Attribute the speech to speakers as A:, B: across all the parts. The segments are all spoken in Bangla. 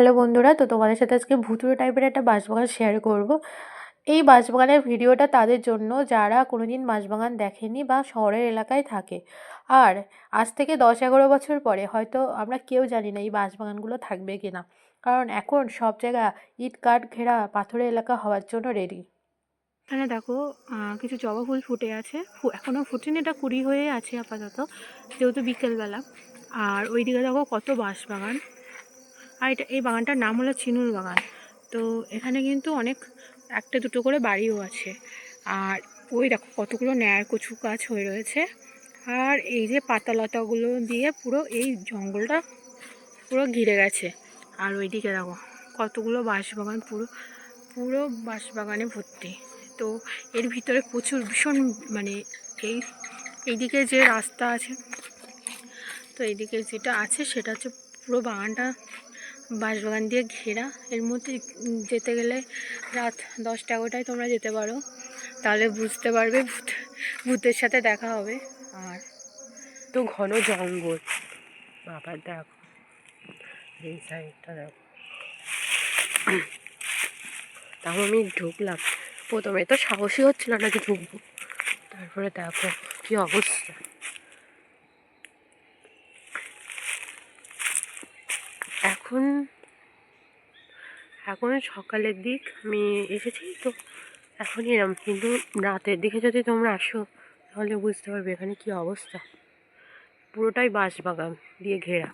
A: হ্যালো বন্ধুরা, তো তোমাদের সাথে আজকে ভুতুড়ে টাইপের একটা বাঁশবাগান শেয়ার করব। এই বাঁশবাগানের ভিডিওটা তাদের জন্য যারা কোনোদিন বাঁশবাগান দেখেনি বা শহরের এলাকায় থাকে। আর আজ থেকে দশ এগারো বছর পরে হয়তো আমরা কেউ জানি না এই বাঁশবাগানগুলো থাকবে কি না কারণ এখন সব জায়গা ইট, কাঠ ঘেরা পাথরের এলাকা হওয়ার জন্য রেডি এখানে দেখো কিছু জবা ফুল ফুটে আছে। এখনও ফুটেনি, এটা কুড়ি হয়ে আছে আপাতত, যেহেতু বিকেলবেলা। আর ওইদিকে দেখো কত বাঁশবাগান। আর এটা, এই বাগানটার নাম হলো চিনুর বাগান। তো এখানে কিন্তু অনেক, একটা দুটো করে বাড়িও আছে। আর ওই দেখো কতগুলো ন্যাড় কচু গাছ হয়ে রয়েছে। আর এই যে পাতালতাগুলো দিয়ে পুরো এই জঙ্গলটা পুরো ঘিরে গেছে। আর ওইদিকে দেখো কতগুলো বাঁশবাগান, পুরো পুরো বাঁশবাগানে ভর্তি। তো এর ভিতরে প্রচুর ভীষণ মানে এই, এইদিকে যে রাস্তা আছে, তো এইদিকে যেটা আছে সেটা হচ্ছে পুরো বাগানটা বাঁশবাগান দিয়ে ঘেরা। এর মধ্যে যেতে গেলে রাত দশটা এগারোটায় তোমরা যেতে পারো। তাহলে বুঝতে পারবে ভূত, ভূতের সাথে দেখা হবে। আর
B: তো ঘন জঙ্গল। বাবা, দেখো। এই সাইডটা দেখো। তাও আমি ঢুকলাম। প্রথমে তো সাহসী হচ্ছিল না যে ঢুকবো। তারপরে দেখো কি অবস্থা। এখন এখন সকালের দিক, আমি এসেছি তো এখন এরম কিন্তু রাতের দিকে যদি তোমরা আসো, তাহলে বুঝতে পারবে এখানে কি অবস্থা। পুরোটাই বাঁশবাগান দিয়ে ঘেরা।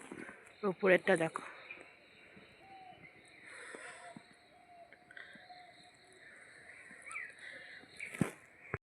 B: উপরেরটা দেখো।